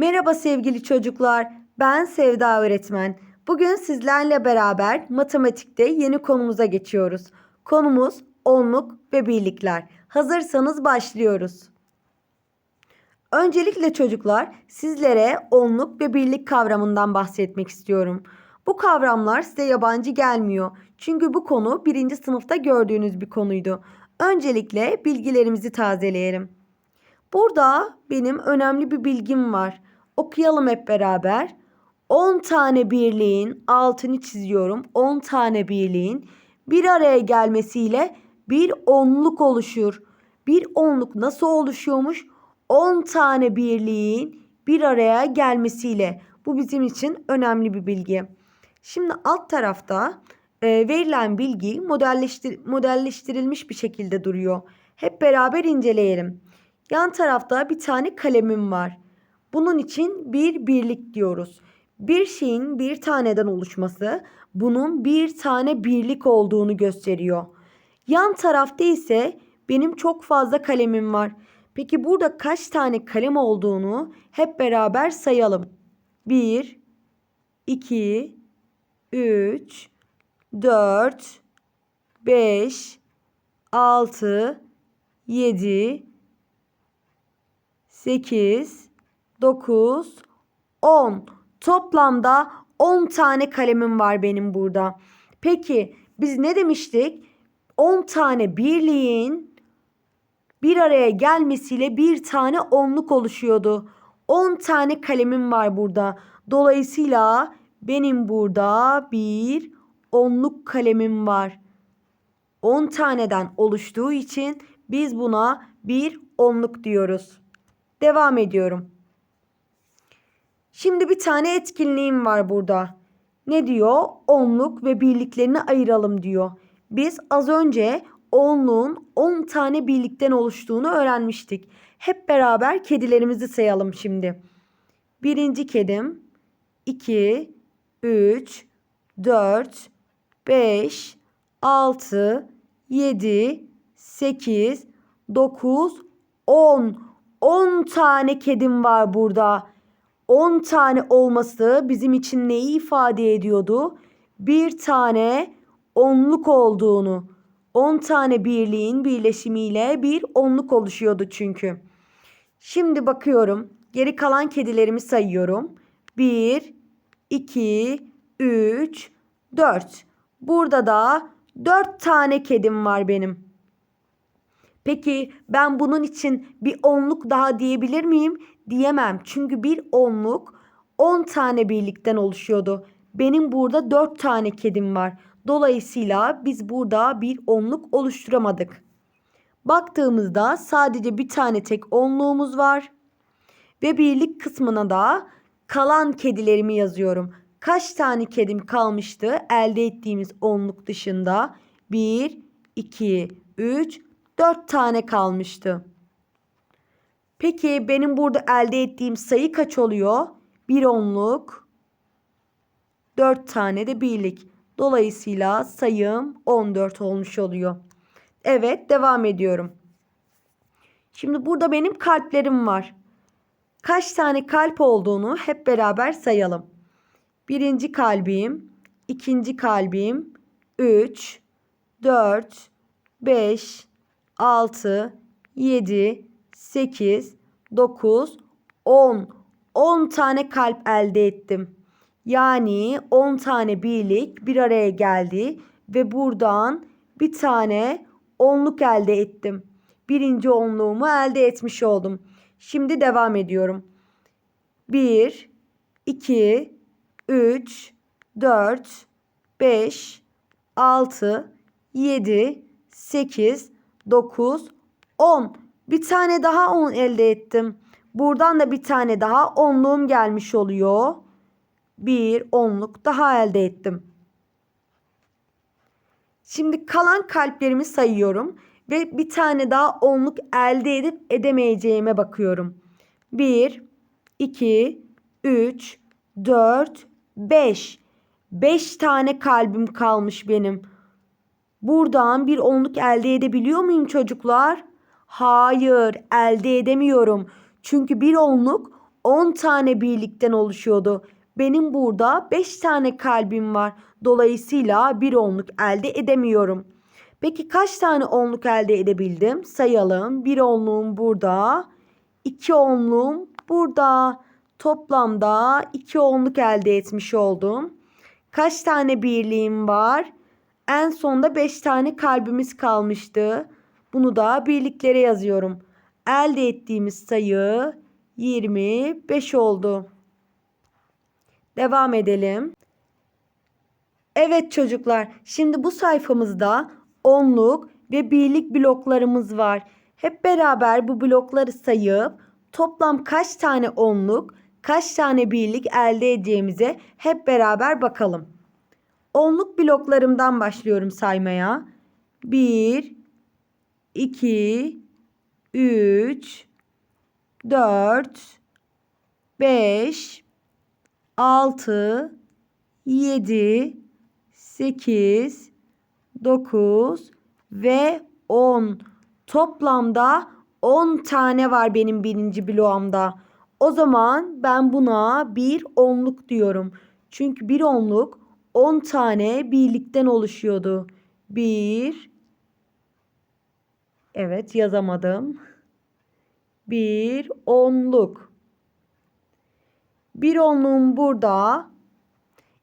Merhaba sevgili çocuklar. Ben Sevda öğretmen. Bugün sizlerle beraber matematikte yeni konumuza geçiyoruz. Konumuz onluk ve birlikler. Hazırsanız başlıyoruz. Öncelikle çocuklar sizlere onluk ve birlik kavramından bahsetmek istiyorum. Bu kavramlar size yabancı gelmiyor. Çünkü bu konu birinci sınıfta gördüğünüz bir konuydu. Öncelikle bilgilerimizi tazeleyelim. Burada benim önemli bir bilgim var. Okuyalım hep beraber. 10 tane birliğin altını çiziyorum. 10 tane birliğin bir araya gelmesiyle bir onluk oluşur. Bir onluk nasıl oluşuyormuş? 10 tane birliğin bir araya gelmesiyle. Bu bizim için önemli bir bilgi. Şimdi alt tarafta e, verilen bilgi modelleştir modelleştirilmiş bir şekilde duruyor. Hep beraber inceleyelim. Yan tarafta bir tane kalemim var. Bunun için bir birlik diyoruz. Bir şeyin bir taneden oluşması bunun bir tane birlik olduğunu gösteriyor. Yan tarafta ise benim çok fazla kalemim var. Peki burada kaç tane kalem olduğunu hep beraber sayalım. 1 2 3 4 5 6 7 8 9 10 toplamda 10 tane kalemim var benim burada. Peki biz ne demiştik? 10 tane birliğin bir araya gelmesiyle bir tane onluk oluşuyordu. 10 tane kalemim var burada. Dolayısıyla benim burada bir onluk kalemim var. 10 taneden oluştuğu için biz buna bir onluk diyoruz. Devam ediyorum. Şimdi bir tane etkinliğim var burada. Ne diyor? Onluk ve birliklerini ayıralım diyor. Biz az önce onluğun 10 tane birlikten oluştuğunu öğrenmiştik. Hep beraber kedilerimizi sayalım şimdi. Birinci kedim 2, 3, 4, 5, 6, 7, 8, 9, 10. 10 tane kedim var burada. 10 tane olması bizim için neyi ifade ediyordu? Bir tane onluk olduğunu. 10 tane birliğin birleşimiyle bir onluk oluşuyordu çünkü. Şimdi bakıyorum. Geri kalan kedilerimi sayıyorum. 1, 2, 3, 4. Burada da 4 tane kedim var benim. Peki ben bunun için bir onluk daha diyebilir miyim? Diyemem. Çünkü bir onluk 10 tane birlikten oluşuyordu. Benim burada 4 tane kedim var. Dolayısıyla biz burada bir onluk oluşturamadık. Baktığımızda sadece bir tane tek onluğumuz var. Ve birlik kısmına da kalan kedilerimi yazıyorum. Kaç tane kedim kalmıştı elde ettiğimiz onluk dışında? 1, 2, 3, 4 tane kalmıştı. Peki benim burada elde ettiğim sayı kaç oluyor? Bir onluk, 4 tane de birlik. Dolayısıyla sayım 14 olmuş oluyor. Evet devam ediyorum. Şimdi burada benim kalplerim var. Kaç tane kalp olduğunu hep beraber sayalım. Birinci kalbim, ikinci kalbim, 3, 4, 5, 6, 7, 8, 9, 10. 10 tane kalp elde ettim. Yani 10 tane birlik bir araya geldi ve buradan bir tane onluk elde ettim. Birinci onluğumu elde etmiş oldum. Şimdi devam ediyorum. 1, 2, 3, 4, 5, 6, 7, 8, 9, 10. Bir tane daha 10 elde ettim. Buradan da bir tane daha onluğum gelmiş oluyor. Bir onluk daha elde ettim. Şimdi kalan kalplerimi sayıyorum ve bir tane daha onluk elde edip edemeyeceğime bakıyorum. 1, 2, 3, 4, 5. 5 tane kalbim kalmış benim. Buradan bir onluk elde edebiliyor muyum çocuklar? Hayır, elde edemiyorum. Çünkü bir onluk 10 tane birlikten oluşuyordu. Benim burada 5 tane kalbim var. Dolayısıyla bir onluk elde edemiyorum. Peki kaç tane onluk elde edebildim? Sayalım. Bir onluğum burada. iki onluğum burada. Toplamda iki onluk elde etmiş oldum. Kaç tane birliğim var? En sonda 5 tane kalbimiz kalmıştı. Bunu da birliklere yazıyorum. Elde ettiğimiz sayı 25 oldu. Devam edelim. Evet çocuklar, şimdi bu sayfamızda onluk ve birlik bloklarımız var. Hep beraber bu blokları sayıp toplam kaç tane onluk, kaç tane birlik elde edeceğimize hep beraber bakalım. Onluk bloklarımdan başlıyorum saymaya. 1 2 3 4 5 6 7 8 9 ve 10. Toplamda 10 tane var benim birinci bloğumda. O zaman ben buna bir onluk diyorum. Çünkü bir onluk 10 tane birlikten oluşuyordu. Bir Evet yazamadım. Bir onluk. Bir onluğum burada.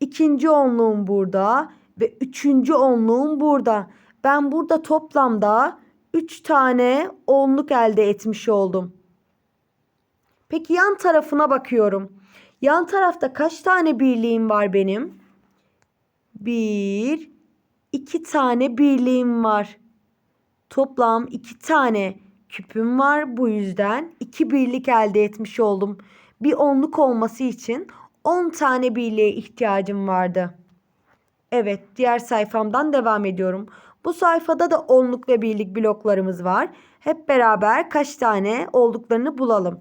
ikinci onluğum burada. Ve üçüncü onluğum burada. Ben burada toplamda 3 tane onluk elde etmiş oldum. Peki yan tarafına bakıyorum. Yan tarafta kaç tane birliğim var benim? Bir, iki tane birliğim var. Toplam iki tane küpüm var. Bu yüzden iki birlik elde etmiş oldum. Bir onluk olması için 10 tane birliğe ihtiyacım vardı. Evet, diğer sayfamdan devam ediyorum. Bu sayfada da onluk ve birlik bloklarımız var. Hep beraber kaç tane olduklarını bulalım.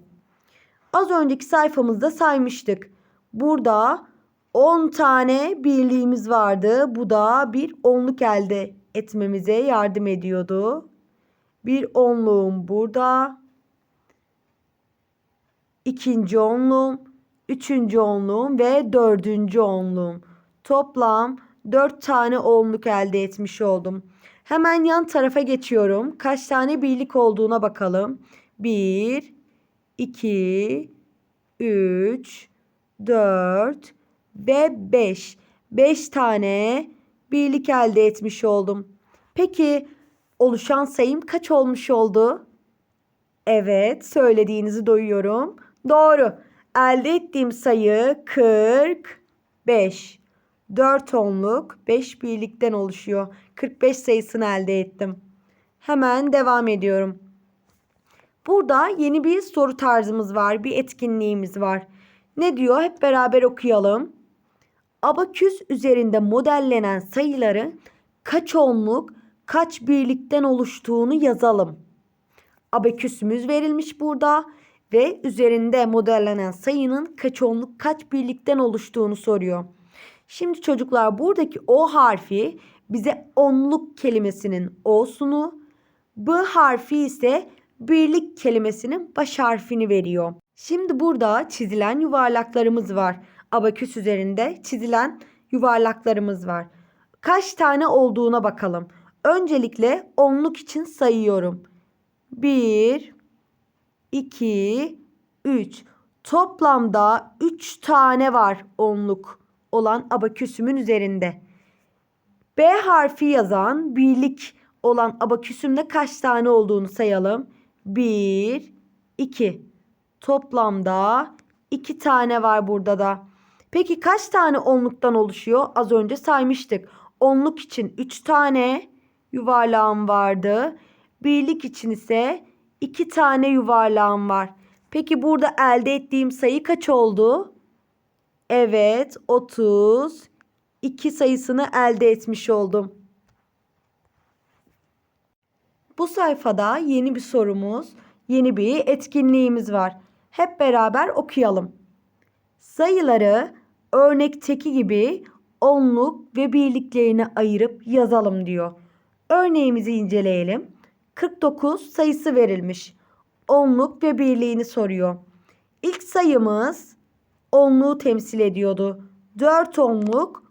Az önceki sayfamızda saymıştık. Burada 10 tane birliğimiz vardı. Bu da bir onluk elde etmemize yardım ediyordu. Bir onluğum burada. İkinci onluğum, üçüncü onluğum ve dördüncü onluğum. Toplam 4 tane onluk elde etmiş oldum. Hemen yan tarafa geçiyorum. Kaç tane birlik olduğuna bakalım. 1, 2, 3, 4 ve 5. 5 tane birlik elde etmiş oldum. Peki oluşan sayım kaç olmuş oldu? Evet, söylediğinizi duyuyorum. Doğru. Elde ettiğim sayı 45. 4 onluk 5 birlikten oluşuyor. 45 sayısını elde ettim. Hemen devam ediyorum. Burada yeni bir soru tarzımız var, bir etkinliğimiz var. Ne diyor? Hep beraber okuyalım. Abaküs üzerinde modellenen sayıların kaç onluk, kaç birlikten oluştuğunu yazalım. Abaküsümüz verilmiş burada ve üzerinde modellenen sayının kaç onluk, kaç birlikten oluştuğunu soruyor. Şimdi çocuklar buradaki O harfi bize onluk kelimesinin O'sunu, B harfi ise birlik kelimesinin baş harfini veriyor. Şimdi burada çizilen yuvarlaklarımız var. Abaküs üzerinde çizilen yuvarlaklarımız var. Kaç tane olduğuna bakalım. Öncelikle onluk için sayıyorum. 1 2 3 Toplamda 3 tane var onluk olan abaküsümün üzerinde. B harfi yazan birlik olan abaküsümde kaç tane olduğunu sayalım. 1, 2. Toplamda 2 tane var burada da. Peki kaç tane onluktan oluşuyor? Az önce saymıştık. Onluk için 3 tane yuvarlağım vardı. Birlik için ise 2 tane yuvarlağım var. Peki burada elde ettiğim sayı kaç oldu? Evet 30 2 sayısını elde etmiş oldum. Bu sayfada yeni bir sorumuz, yeni bir etkinliğimiz var. Hep beraber okuyalım. Sayıları örnekteki gibi onluk ve birliklerine ayırıp yazalım diyor. Örneğimizi inceleyelim. 49 sayısı verilmiş. Onluk ve birliğini soruyor. İlk sayımız onluğu temsil ediyordu. 4 onluk,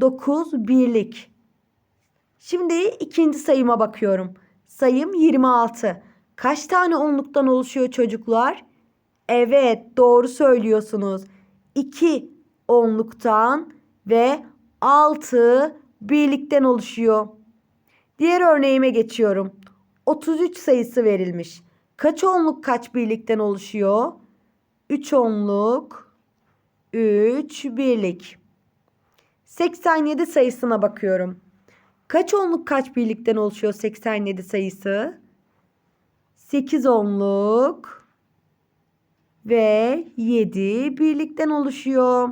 9 birlik. Şimdi ikinci sayıma bakıyorum. Sayım 26. Kaç tane onluktan oluşuyor çocuklar? Evet, doğru söylüyorsunuz. 2 onluktan ve 6 birlikten oluşuyor. Diğer örneğime geçiyorum. 33 sayısı verilmiş. Kaç onluk kaç birlikten oluşuyor? 3 onluk, 3 birlik. 87 sayısına bakıyorum. Kaç onluk kaç birlikten oluşuyor 87 sayısı? 8 onluk ve 7 birlikten oluşuyor.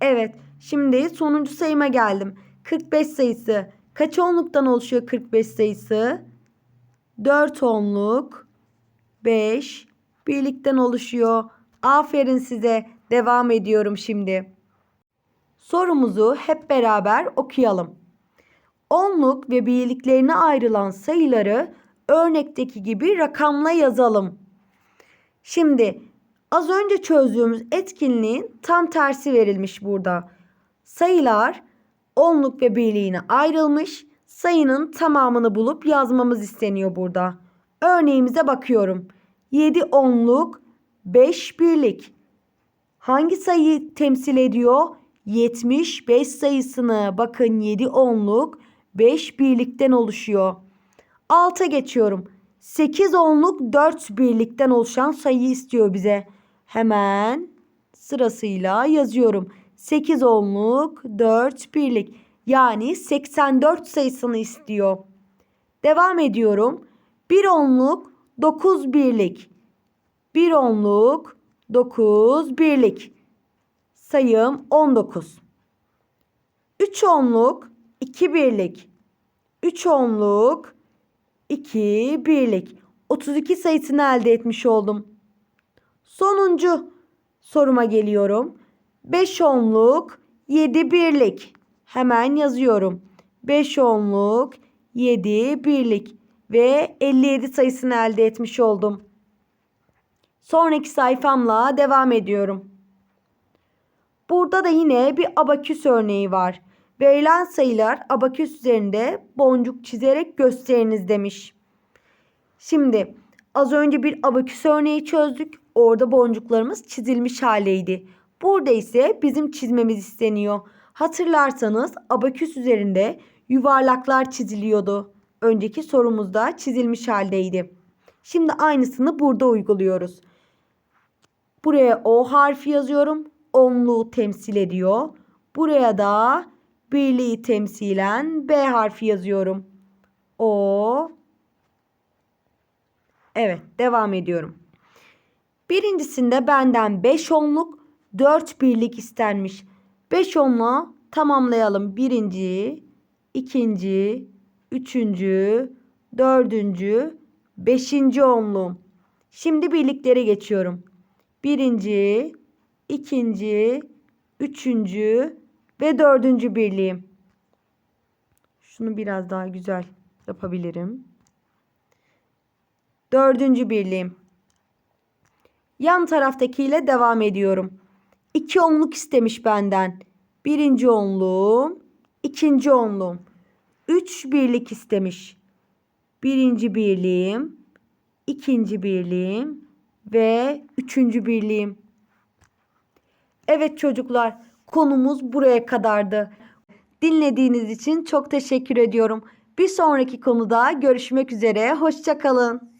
Evet, şimdi sonuncu sayıma geldim. 45 sayısı. Kaç onluktan oluşuyor 45 sayısı? 4 onluk, 5 birlikten oluşuyor. Aferin size. Devam ediyorum şimdi. Sorumuzu hep beraber okuyalım. Onluk ve birliklerine ayrılan sayıları örnekteki gibi rakamla yazalım. Şimdi az önce çözdüğümüz etkinliğin tam tersi verilmiş burada. Sayılar onluk ve birliğine ayrılmış. Sayının tamamını bulup yazmamız isteniyor burada. Örneğimize bakıyorum. 7 onluk, 5 birlik. Hangi sayıyı temsil ediyor? 75 sayısını. Bakın 7 onluk, 5 birlikten oluşuyor. Alta geçiyorum. 8 onluk 4 birlikten oluşan sayı istiyor bize. Hemen sırasıyla yazıyorum. 8 onluk 4 birlik. Yani 84 sayısını istiyor. Devam ediyorum. 1 onluk 9 birlik. 1 onluk 9 birlik. Sayım 19. 3 onluk 2 birlik. 3 onluk 2 birlik. 32 sayısını elde etmiş oldum. Sonuncu soruma geliyorum. 5 onluk 7 birlik. Hemen yazıyorum. 5 onluk 7 birlik ve 57 sayısını elde etmiş oldum. Sonraki sayfamla devam ediyorum. Burada da yine bir abaküs örneği var. Verilen sayılar abaküs üzerinde boncuk çizerek gösteriniz demiş. Şimdi az önce bir abaküs örneği çözdük. Orada boncuklarımız çizilmiş haldeydi. Burada ise bizim çizmemiz isteniyor. Hatırlarsanız abaküs üzerinde yuvarlaklar çiziliyordu. Önceki sorumuzda çizilmiş haldeydi. Şimdi aynısını burada uyguluyoruz. Buraya O harfi yazıyorum. Onluğu temsil ediyor. Buraya da birliği temsilen B harfi yazıyorum. O Evet, devam ediyorum. Birincisinde benden 5 onluk 4 birlik istenmiş. 5 onluğu tamamlayalım. Birinci, ikinci, üçüncü, dördüncü, beşinci onluğum. Şimdi birliklere geçiyorum. Birinci, ikinci, üçüncü ve dördüncü birliğim. Şunu biraz daha güzel yapabilirim. Dördüncü birliğim. Yan taraftakiyle devam ediyorum. İki onluk istemiş benden. Birinci onluğum, ikinci onluğum. Üç birlik istemiş. Birinci birliğim, ikinci birliğim ve üçüncü birliğim. Evet çocuklar, konumuz buraya kadardı. Dinlediğiniz için çok teşekkür ediyorum. Bir sonraki konuda görüşmek üzere. Hoşçakalın.